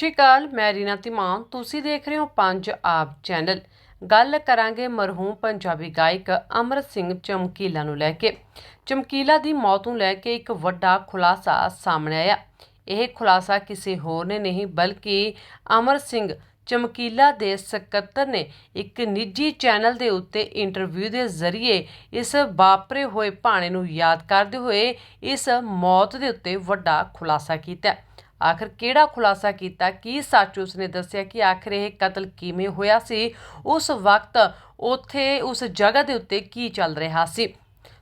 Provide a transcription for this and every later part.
ਸ਼੍ਰੀ ਅਕਾਲ ਮੈਂ ਰੀਨਾ ਧੀਮਾਨ। ਤੁਸੀਂ ਦੇਖ ਰਹੇ ਹੋ ਪੰਜ ਆਪ ਚੈਨਲ। ਗੱਲ ਕਰਾਂਗੇ ਮਰਹੂਮ ਪੰਜਾਬੀ ਗਾਇਕ ਅਮਰ ਸਿੰਘ ਚਮਕੀਲਾ ਨੂੰ ਲੈ ਕੇ। ਚਮਕੀਲਾ ਦੀ ਮੌਤ ਨੂੰ ਲੈ ਕੇ ਇੱਕ ਵੱਡਾ ਖੁਲਾਸਾ ਸਾਹਮਣੇ ਆਇਆ। ਇਹ ਖੁਲਾਸਾ ਕਿਸੇ ਹੋਰ ਨੇ ਨਹੀਂ, ਬਲਕਿ ਅਮਰ ਸਿੰਘ ਚਮਕੀਲਾ ਦੇ ਸਕੱਤਰ ਨੇ ਇੱਕ ਨਿੱਜੀ ਚੈਨਲ ਦੇ ਉੱਤੇ ਇੰਟਰਵਿਊ ਦੇ ਜ਼ਰੀਏ ਇਸ ਵਾਪਰੇ ਹੋਏ ਭਾਣੇ ਨੂੰ ਯਾਦ ਕਰਦੇ ਹੋਏ ਇਸ ਮੌਤ ਦੇ ਉੱਤੇ ਵੱਡਾ ਖੁਲਾਸਾ ਕੀਤਾ। ਆਖਰ ਕਿਹੜਾ ਖੁਲਾਸਾ ਕੀਤਾ? ਕੀ ਸੱਚ ਉਸਨੇ ਦੱਸਿਆ ਕਿ ਆਖਰ ਇਹ ਕਤਲ ਕਿਵੇਂ ਹੋਇਆ ਸੀ? ਉਸ ਵਕਤ ਉੱਥੇ, ਉਸ ਜਗ੍ਹਾ ਦੇ ਉੱਤੇ ਕੀ ਚੱਲ ਰਿਹਾ ਸੀ?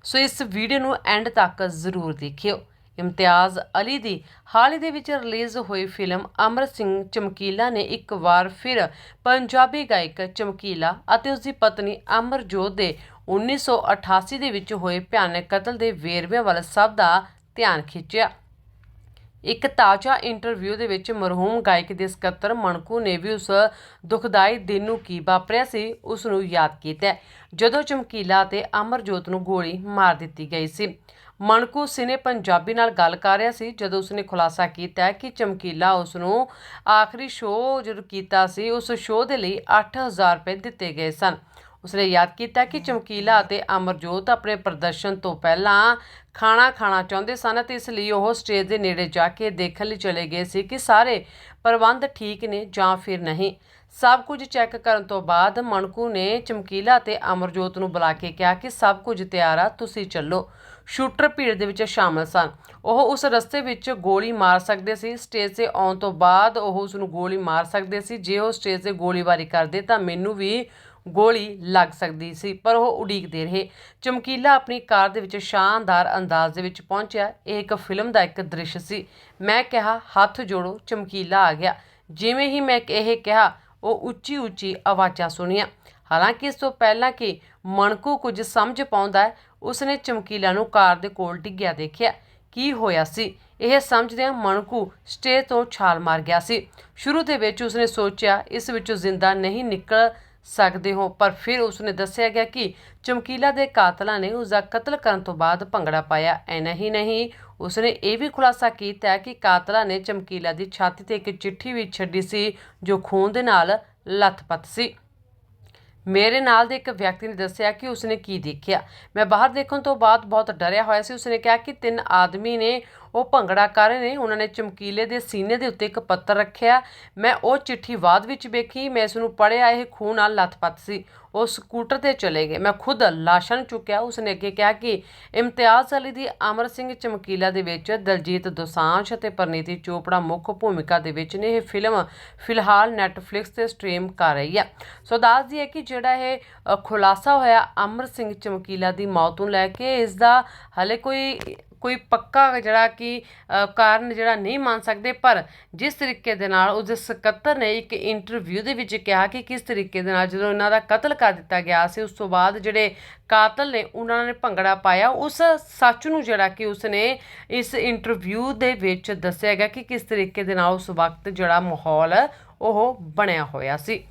ਸੋ ਇਸ ਵੀਡੀਓ ਨੂੰ ਐਂਡ ਤੱਕ ਜ਼ਰੂਰ ਦੇਖਿਓ। ਇਮਤਿਆਜ਼ ਅਲੀ ਦੀ ਹਾਲ ਹੀ ਦੇ ਵਿੱਚ ਰਿਲੀਜ਼ ਹੋਈ ਫਿਲਮ ਅਮਰ ਸਿੰਘ ਚਮਕੀਲਾ ਨੇ ਇੱਕ ਵਾਰ ਫਿਰ ਪੰਜਾਬੀ ਗਾਇਕ ਚਮਕੀਲਾ ਅਤੇ ਉਸ ਦੀ ਪਤਨੀ ਅਮਰਜੋਤ ਦੇ 1988 ਦੇ ਵਿੱਚ ਹੋਏ ਭਿਆਨਕ ਕਤਲ ਦੇ ਵੇਰਵਿਆਂ ਵੱਲ ਸਭ ਦਾ ਧਿਆਨ ਖਿੱਚਿਆ। ਇੱਕ ਤਾਜ਼ਾ ਇੰਟਰਵਿਊ ਦੇ ਵਿੱਚ ਮਰਹੂਮ ਗਾਇਕ ਦੇ ਸਕੱਤਰ ਮਣਕੂ ਨੇ ਵੀ ਉਸ ਦੁਖਦਾਈ ਦਿਨ ਨੂੰ ਕੀ ਵਾਪਰਿਆ ਸੀ, ਉਸ ਨੂੰ ਯਾਦ ਕੀਤਾ ਜਦੋਂ ਚਮਕੀਲਾ ਤੇ ਅਮਰਜੋਤ ਨੂੰ ਗੋਲੀ ਮਾਰ ਦਿੱਤੀ ਗਈ ਸੀ। ਮਣਕੂ ਸਿਨੇ ਪੰਜਾਬੀ ਨਾਲ ਗੱਲ ਕਰ ਰਿਹਾ ਸੀ, ਜਦੋਂ ਉਸਨੇ ਖੁਲਾਸਾ ਕੀਤਾ ਕਿ ਚਮਕੀਲਾ ਉਸ ਨੂੰ ਆਖਰੀ ਸ਼ੋਅ ਜਦੋਂ ਕੀਤਾ ਸੀ, ਉਸ ਸ਼ੋਅ ਦੇ ਲਈ 8000 ਰੁਪਏ ਦਿੱਤੇ ਗਏ ਸਨ। ਉਸਨੇ ਯਾਦ ਕੀਤਾ ਕਿ ਚਮਕੀਲਾ ਅਤੇ ਅਮਰਜੋਤ ਆਪਣੇ ਪ੍ਰਦਰਸ਼ਨ ਤੋਂ ਪਹਿਲਾਂ ਖਾਣਾ ਖਾਣਾ ਚਾਹੁੰਦੇ ਸਨ ਅਤੇ ਇਸ ਲਈ ਉਹ ਸਟੇਜ ਦੇ ਨੇੜੇ ਜਾ ਕੇ ਦੇਖਣ ਲਈ ਚਲੇ ਗਏ ਸੀ ਕਿ ਸਾਰੇ ਪ੍ਰਬੰਧ ਠੀਕ ਨੇ ਜਾਂ ਫਿਰ ਨਹੀਂ। ਸਭ ਕੁਝ ਚੈੱਕ ਕਰਨ ਤੋਂ ਬਾਅਦ ਮਣਕੂ ਨੇ ਚਮਕੀਲਾ ਅਤੇ ਅਮਰਜੋਤ ਨੂੰ ਬੁਲਾ ਕੇ ਕਿਹਾ ਕਿ ਸਭ ਕੁਝ ਤਿਆਰ ਆ, ਤੁਸੀਂ ਚੱਲੋ। ਸ਼ੂਟਰ ਭੀੜ ਦੇ ਵਿੱਚ ਸ਼ਾਮਲ ਸਨ। ਉਹ ਉਸ ਰਸਤੇ ਵਿੱਚ ਗੋਲੀ ਮਾਰ ਸਕਦੇ ਸੀ। ਸਟੇਜ ਤੇ ਆਉਣ ਤੋਂ ਬਾਅਦ ਉਹ ਉਸ ਨੂੰ ਗੋਲੀ ਮਾਰ ਸਕਦੇ ਸੀ। ਜੇ ਉਹ ਸਟੇਜ ਤੇ ਗੋਲੀਬਾਰੀ ਕਰਦੇ ਤਾਂ ਮੈਨੂੰ ਵੀ ਗੋਲੀ ਲੱਗ ਸਕਦੀ ਸੀ, ਪਰ ਉਹ ਉਡੀਕਦੇ ਰਹੇ। ਚਮਕੀਲਾ ਆਪਣੀ ਕਾਰ ਦੇ ਵਿੱਚ ਸ਼ਾਨਦਾਰ ਅੰਦਾਜ਼ ਦੇ ਵਿੱਚ ਪਹੁੰਚਿਆ। ਇਹ ਇੱਕ ਫਿਲਮ ਦਾ ਇੱਕ ਦ੍ਰਿਸ਼ ਸੀ। ਮੈਂ ਕਿਹਾ, ਹੱਥ ਜੋੜੋ। ਚਮਕੀਲਾ ਆ ਗਿਆ। ਜਿਵੇਂ ਹੀ ਮੈਂ ਇਹ ਕਿਹਾ, ਉਹ ਉੱਚੀ ਉੱਚੀ ਆਵਾਜ਼ਾਂ ਸੁਣੀਆਂ। ਹਾਲਾਂਕਿ ਇਸ ਤੋਂ ਪਹਿਲਾਂ ਕਿ ਮਣਕੂ ਕੁਝ ਸਮਝ ਪਾਉਂਦਾ ਉਸਨੇ ਚਮਕੀਲਾ ਨੂੰ ਕਾਰ ਦੇ ਕੋਲ ਡਿੱਗਿਆ ਦੇਖਿਆ। ਕੀ ਹੋਇਆ ਸੀ? ਇਹ ਸਮਝਦਿਆਂ ਮਣਕੂ ਸਟੇਜ ਤੋਂ ਛਾਲ ਮਾਰ ਗਿਆ ਸੀ। ਸ਼ੁਰੂ ਦੇ ਵਿੱਚ ਉਸਨੇ ਸੋਚਿਆ, ਇਸ ਵਿੱਚੋਂ ਜ਼ਿੰਦਾ ਨਹੀਂ ਨਿਕਲ ਸਕਦੇ ਹੋ। ਪਰ ਫਿਰ ਉਸਨੇ ਦੱਸਿਆ ਗਿਆ ਕਿ ਚਮਕੀਲਾ ਦੇ ਕਾਤਲਾਂ ਨੇ ਉਸ ਦਾ ਕਤਲ ਕਰਨ ਤੋਂ ਬਾਅਦ ਭੰਗੜਾ ਪਾਇਆ। ਐਨਾ ਹੀ ਨਹੀਂ, ਉਸਨੇ ਇਹ ਵੀ ਖੁਲਾਸਾ ਕੀਤਾ ਕਿ ਕਾਤਲਾਂ ਨੇ ਚਮਕੀਲਾ ਦੀ ਛਾਤੀ ਤੇ ਇੱਕ ਚਿੱਠੀ ਵੀ ਛੱਡੀ ਸੀ, ਜੋ ਖੂਨ ਦੇ ਨਾਲ ਲੱਥਪੱਥ ਸੀ। ਮੇਰੇ ਨਾਲ ਦੇ ਇੱਕ ਵਿਅਕਤੀ ਨੇ ਦੱਸਿਆ ਕਿ ਉਸਨੇ ਕੀ ਦੇਖਿਆ। ਮੈਂ ਬਾਹਰ ਦੇਖਣ ਤੋਂ ਬਾਅਦ ਬਹੁਤ ਡਰਿਆ ਹੋਇਆ ਸੀ। ਉਸਨੇ ਕਿਹਾ ਕਿ ਤਿੰਨ ਆਦਮੀ ਨੇ ਉਹ ਭੰਗੜਾ ਕਰ ਰਹੇ ਨੇ। ਉਹਨਾਂ ਨੇ ਚਮਕੀਲੇ ਦੇ ਸੀਨੇ ਦੇ ਉੱਤੇ ਇੱਕ ਪੱਤਰ ਰੱਖਿਆ। ਮੈਂ ਉਹ ਚਿੱਠੀ ਬਾਅਦ ਵਿੱਚ ਵੇਖੀ। ਮੈਂ ਇਸ ਨੂੰ ਪੜ੍ਹਿਆ। ਇਹ ਖੂਨ ਨਾਲ ਲੱਥਪੱਥ ਸੀ। ਉਹ ਸਕੂਟਰ ਤੇ ਚਲੇ ਗਏ। ਮੈਂ ਖੁਦ ਲਾਸ਼ਾਂ ਨੂੰ ਚੁੱਕਿਆ। ਉਸਨੇ ਅੱਗੇ ਕਿਹਾ ਕਿ ਇਮਤਿਆਜ਼ ਅਲੀ ਦੀ ਅਮਰ ਸਿੰਘ ਚਮਕੀਲਾ ਦੇ ਵਿੱਚ ਦਲਜੀਤ ਦੋਸਾਂਝ ਅਤੇ ਪਰਨੀਤੀ ਚੋਪੜਾ ਮੁੱਖ ਭੂਮਿਕਾ ਦੇ ਵਿੱਚ ਨੇ। ਇਹ ਫਿਲਮ ਫਿਲਹਾਲ ਨੈਟਫਲਿਕਸ ਤੇ ਸਟ੍ਰੀਮ ਕਰ ਰਹੀ ਹੈ। ਸੋ ਦੱਸਦੀ ਹੈ ਕਿ ਜਿਹੜਾ ਇਹ ਖੁਲਾਸਾ ਹੋਇਆ ਅਮਰ ਸਿੰਘ ਚਮਕੀਲਾ ਦੀ ਮੌਤ ਨੂੰ ਲੈ ਕੇ, ਇਸ ਦਾ ਹਲੇ ਕੋਈ ਕੋਈ ਪੱਕਾ ਜਿਹੜਾ ਕਿ ਕਾਰਨ ਜਿਹੜਾ ਨਹੀਂ ਮੰਨ ਸਕਦੇ, ਪਰ ਜਿਸ ਤਰੀਕੇ ਦੇ ਨਾਲ ਉਸ ਦੇ ਸਕੱਤਰ ਨੇ ਇੱਕ ਇੰਟਰਵਿਊ ਦੇ ਵਿੱਚ ਕਿਹਾ ਕਿ ਕਿਸ ਤਰੀਕੇ ਦੇ ਨਾਲ ਜਦੋਂ ਇਹਨਾਂ ਦਾ ਕਤਲ ਕਰ ਦਿੱਤਾ ਗਿਆ ਸੀ, ਉਸ ਤੋਂ ਬਾਅਦ ਜਿਹੜੇ ਕਾਤਲ ਨੇ ਉਹਨਾਂ ਨੇ ਭੰਗੜਾ ਪਾਇਆ, ਉਸ ਸੱਚ ਨੂੰ ਜਿਹੜਾ ਕਿ ਉਸਨੇ ਇਸ ਇੰਟਰਵਿਊ ਦੇ ਵਿੱਚ ਦੱਸਿਆ ਗਿਆ ਕਿ ਕਿਸ ਤਰੀਕੇ ਦੇ ਨਾਲ ਉਸ ਵਕਤ ਜਿਹੜਾ ਮਾਹੌਲ, ਉਹ ਬਣਿਆ ਹੋਇਆ ਸੀ।